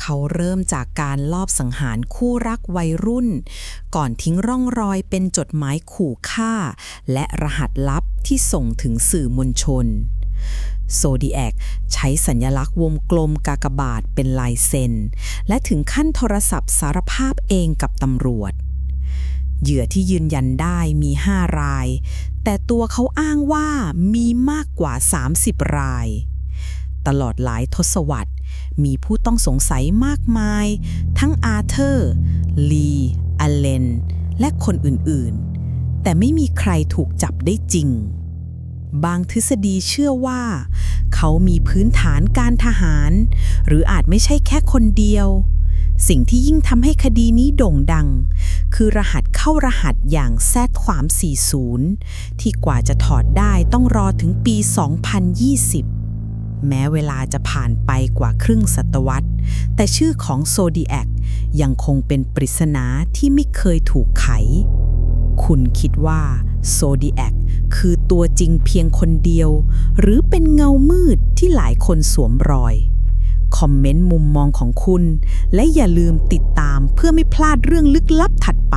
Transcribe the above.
เขาเริ่มจากการลอบสังหารคู่รักวัยรุ่น ก่อนทิ้งร่องรอยเป็นจดหมายขู่ฆ่า และรหัสลับที่ส่งถึงสื่อมวลชนโซดีแอคใช้สัญลักษณ์วงกลมกากบาทเป็นลายเซ็น และถึงขั้นโทรศัพท์สารภาพเองกับตำรวจ เหยื่อที่ยืนยันได้มี5ราย แต่ตัวเขาอ้างว่ามีมากกว่า 30 ราย ตลอดหลายทศวรรษ มีผู้ต้องสงสัยมากมาย ทั้งอาเธอร์ ลีอเลน และคนอื่นๆ แต่ไม่มีใครถูกจับได้จริง บางทฤษฎีเชื่อว่า เขามีพื้นฐานการทหาร หรืออาจไม่ใช่แค่คนเดียว สิ่งที่ยิ่งทำให้คดีนี้โด่งดัง คือรหัสเข้ารหัสอย่างแซดความ40 ที่กว่าจะถอดได้ต้องรอถึงปี 2020 แม้เวลาจะผ่านไปกว่าครึ่งศตวรรษ แต่ชื่อของโซดีแอคยังคงเป็นปริศนาที่ไม่เคยถูกไข คุณคิดว่าโซดีแอคคือตัวจริงเพียงคนเดียว หรือเป็นเงามืดที่หลายคนสวมรอย คอมเมนต์มุมมองของคุณ และอย่าลืมติดตามเพื่อไม่พลาดเรื่องลึกลับถัดไป